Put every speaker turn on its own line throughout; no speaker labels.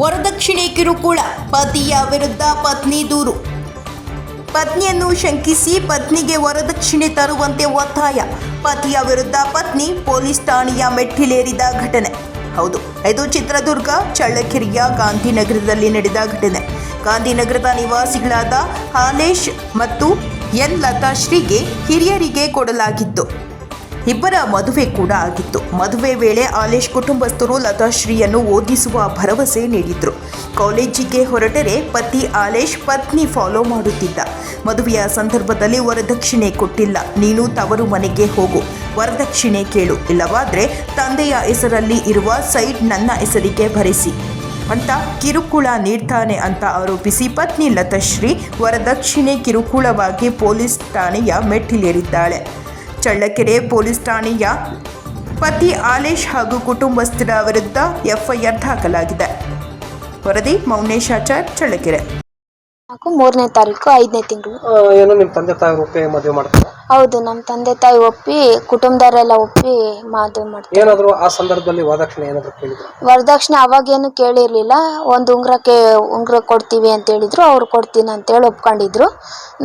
ವರದಕ್ಷಿಣೆ ಕಿರುಕುಳ, ಪತಿಯ ವಿರುದ್ಧ ಪತ್ನಿ ದೂರು. ಪತ್ನಿಯನ್ನು ಶಂಕಿಸಿ ಪತ್ನಿಗೆ ವರದಕ್ಷಿಣೆ ತರುವಂತೆ ಒತ್ತಾಯ. ಪತಿಯ ವಿರುದ್ಧ ಪತ್ನಿ ಪೊಲೀಸ್ ಠಾಣೆಯ ಮೆಟ್ಟಿಲೇರಿದ ಘಟನೆ. ಹೌದು, ಇದು ಚಿತ್ರದುರ್ಗ, ಚಳ್ಳಕೆರೆಯ ಗಾಂಧಿನಗರದಲ್ಲಿ ನಡೆದ ಘಟನೆ. ಗಾಂಧಿನಗರದ ನಿವಾಸಿಗಳಾದ ಹಾಲೇಶ್ ಮತ್ತು ಎನ್ ಲತಾಶ್ರೀಗೆ ಹಿರಿಯರಿಗೆ ಕೊಡಲಾಗಿತ್ತು. ಇಬ್ಬರ ಮದುವೆ ಕೂಡ ಆಗಿತ್ತು. ಮದುವೆ ವೇಳೆ ಆಲೇಶ್ ಕುಟುಂಬಸ್ಥರು ಲತಾಶ್ರೀಯನ್ನು ಓದಿಸುವ ಭರವಸೆ ನೀಡಿದ್ರು. ಕಾಲೇಜಿಗೆ ಹೊರಟರೆ ಪತಿ ಆಲೇಶ್ ಪತ್ನಿ ಫಾಲೋ ಮಾಡುತ್ತಿದ್ದ. ಮದುವೆಯ ಸಂದರ್ಭದಲ್ಲಿ ವರದಕ್ಷಿಣೆ ಕೊಟ್ಟಿಲ್ಲ. ನೀನು ತವರು ಮನೆಗೆ ಹೋಗು. ವರದಕ್ಷಿಣೆ ಕೇಳು. ಇಲ್ಲವಾದ್ರೆ ತಂದೆಯ ಹೆಸರಲ್ಲಿ ಇರುವ ಸೈಟ್ ನನ್ನ ಹೆಸರಿಗೆ ಭರಿಸಿ ಅಂತ ಕಿರುಕುಳ ನೀಡ್ತಾನೆ ಅಂತ ಆರೋಪಿಸಿ ಪತ್ನಿ ಲತಶ್ರೀ ವರದಕ್ಷಿಣೆ ಕಿರುಕುಳವಾಗಿ ಪೊಲೀಸ್ ಠಾಣೆಯ ಮೆಟ್ಟಿಲೇರಿದ್ದಾಳೆ. ಚಳ್ಳಕೆರೆ ಪೊಲೀಸ್ ಠಾಣೆಯ ಪತಿ ಆಲೇಶ್ ಹಾಗೂ ಕುಟುಂಬಸ್ಥರ ವಿರುದ್ಧ ಎಫ್ಐಆರ್ ದಾಖಲಾಗಿದೆ. ವರದಿ ಮೌನೇಶಾಚಾರ್ ಚಳ್ಳಕೆರೆ.
ನಾಲ್ಕು ಮೂರನೇ ತಾರೀಕು ಐದನೇ ತಿಂಗಳು.
ಏನು ನಿಮ್ಮ ತಂದೆ ತಾಯಿ ಒಪ್ಪಿ ಮದುವೆ ಮಾಡ್ತಾರೆ?
ಹೌದು ನಮ್ಮ ತಂದೆ ತಾಯಿ ಒಪ್ಪಿ ಕುಟುಂಬದವರೆಲ್ಲ ಒಪ್ಪಿ ಮದುವೆ ಮಾಡ್ತಾರೆ.
ಏನಾದರೂ ಆ ಸಂದರ್ಭದಲ್ಲಿ ವರದಕ್ಷಿಣೆ ಏನಾದ್ರು ಕೇಳಿದ್ರು?
ವರದಕ್ಷಿಣೆ ಅವಾಗೇನು ಕೇಳಿರ್ಲಿಲ್ಲ. ಒಂದು ಉಂಗ್ರಕ್ಕೆ ಉಂಗ್ರ ಕೊಡ್ತೀವಿ ಅಂತ ಹೇಳಿದ್ರು. ಅವ್ರು ಕೊಡ್ತೀನಿ ಅಂತೇಳಿ ಒಪ್ಕೊಂಡಿದ್ರು.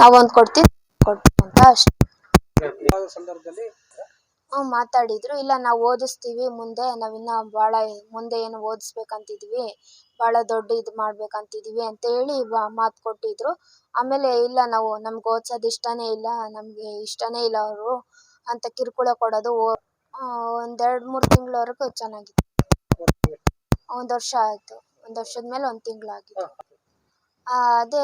ನಾವೊಂದು ಕೊಡ್ತೀವಿ ಕೊಡ್ತೀವಿ ಅಂತ ಅಷ್ಟೇ.
ಸಂದರ್ಭದಲ್ಲಿ?
ಮಾತಾಡಿದ್ರು. ಇಲ್ಲ ನಾವು ಓದಿಸ್ತೀವಿ ಮುಂದೆ ನಾವಿನ್ನ ಭಾಳ ಮುಂದೆ ಏನು ಓದಿಸ್ಬೇಕಂತಿದ್ವಿ ಭಾಳ ದೊಡ್ಡ ಇದು ಮಾಡ್ಬೇಕಂತಿದ್ವಿ ಅಂತ ಹೇಳಿ ಮಾತು ಕೊಟ್ಟಿದ್ರು. ಆಮೇಲೆ ಇಲ್ಲ ನಾವು ನಮ್ಗೆ ಓದ್ಸೋದು ಇಷ್ಟನೇ ಇಲ್ಲ ನಮಗೆ ಇಷ್ಟನೇ ಇಲ್ಲ ಅವರು ಅಂತ ಕಿರುಕುಳ ಕೊಡೋದು ಒಂದೆರಡು ಮೂರು ತಿಂಗಳವರೆಗೂ ಚೆನ್ನಾಗಿತ್ತು. ಒಂದು ವರ್ಷ. ಆಯಿತು. ಒಂದು ವರ್ಷದ ಮೇಲೆ ಒಂದು ತಿಂಗಳಾಗಿತ್ತು ಅದೇ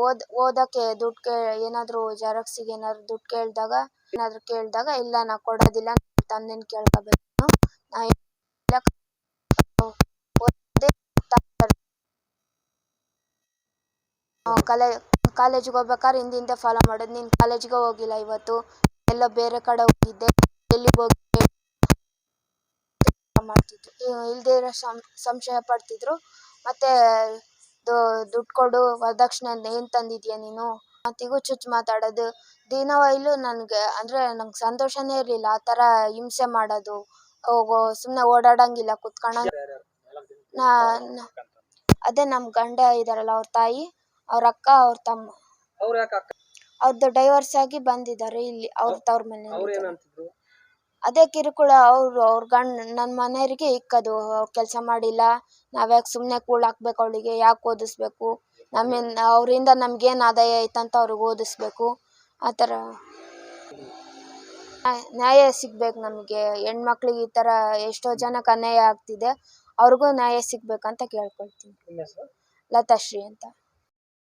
ಓದ್, ಓದಕ್ಕೆ ದುಡ್ಡು ಕೇ, ಏನಾದರೂ ಜೆರಾಕ್ಸಿಗೆ ಏನಾದ್ರು ದುಡ್ಡು ಕೇಳಿದಾಗ, ಏನಾದರೂ ಕೇಳಿದಾಗ, ಇಲ್ಲ ನಾ ಕೊಡೋದಿಲ್ಲ ತಂದೆನ ಕೇಳ್ಕೋಬೇಕು. ನಾ ಕಾಲೇ, ಕಾಲೇಜಿಗೆ ಹೋಗ್ಬೇಕಾದ್ರೆ ಹಿಂದಿಂದ ಫಾಲೋ ಮಾಡೋದು. ನೀನು ಕಾಲೇಜಿಗೆ ಹೋಗಿಲ್ಲ ಇವತ್ತು. ಎಲ್ಲ ಬೇರೆ ಕಡೆ ಹೋಗಿದ್ದೆ. ಎಲ್ಲಿಗೆ ಹೋಗಿ ಮಾಡ್ತಿದ್ರು ಇರೋ ಸಂಶಯ ಪಡ್ತಿದ್ರು. ಮತ್ತು ದುಡ್ಡು ಕೊಡು ವರದಕ್ಷಿಣೆ ಅಂತ ಏನು ತಂದಿದ್ಯಾ ನೀನು? ಮತ್ತಿಗೂ ಚುಚ್ಚು ಮಾತಾಡೋದು. ದಿನವೈಲು ನನಗೆ ಅಂದರೆ ನಂಗೆ ಸಂತೋಷನೇ ಇರಲಿಲ್ಲ ಆ ಥರ ಹಿಂಸೆ ಮಾಡೋದು. ಹೋಗೋ ಸುಮ್ಮನೆ ಓಡಾಡಂಗಿಲ್ಲ ಕುತ್ಕೊಳ್ಳೋ ನಾ ಅದೇ ನಮ್ಮ ಗಂಡ ಇದಾರಲ್ಲ ಅವ್ರ ತಾಯಿ ಅವ್ರ ಅಕ್ಕ ಅವ್ರ ತಮ್ಮ. ಅವ್ರದ್ದು ಡೈವರ್ಸ್ ಆಗಿ ಬಂದಿದ್ದಾರೆ ಇಲ್ಲಿ ಅವ್ರ ತವ್ರ ಮನೆ ಅದೇ ಕಿರುಕುಳ ಅವರು ಅವ್ರ ಗಂಡ ನನ್ನ ಮನೆಯವರಿಗೆ ಇಕ್ಕದು. ಕೆಲಸ ಮಾಡಿಲ್ಲ. ನಾವ್ಯಾಕೆ ಸುಮ್ಮನೆ ಕೂಳ್ ಹಾಕ್ಬೇಕು ಅವಳಿಗೆ ಯಾಕೆ ಓದಿಸ್ಬೇಕು? ನಮ್ಮಿಂದ ಅವರಿಂದ ನಮ್ಗೇನು ಆದಾಯ ಐತಂತ ಅವ್ರಿಗೆ ಓದಿಸ್ಬೇಕು. ಆ ಥರ. ನ್ಯಾಯ- ಸಿಗ್ಬೇಕು ನಮಗೆ. ಹೆಣ್ಮಕ್ಳಿಗೆ ಈ ಥರ ಎಷ್ಟೋ ಜನಕ್ಕೆ ಅನ್ಯಾಯ ಆಗ್ತಿದೆ. ಅವ್ರಿಗೂ ನ್ಯಾಯ ಸಿಗ್ಬೇಕಂತ ಕೇಳ್ಕೊಳ್ತೀನಿ. ಲತಾಶ್ರೀ ಅಂತ.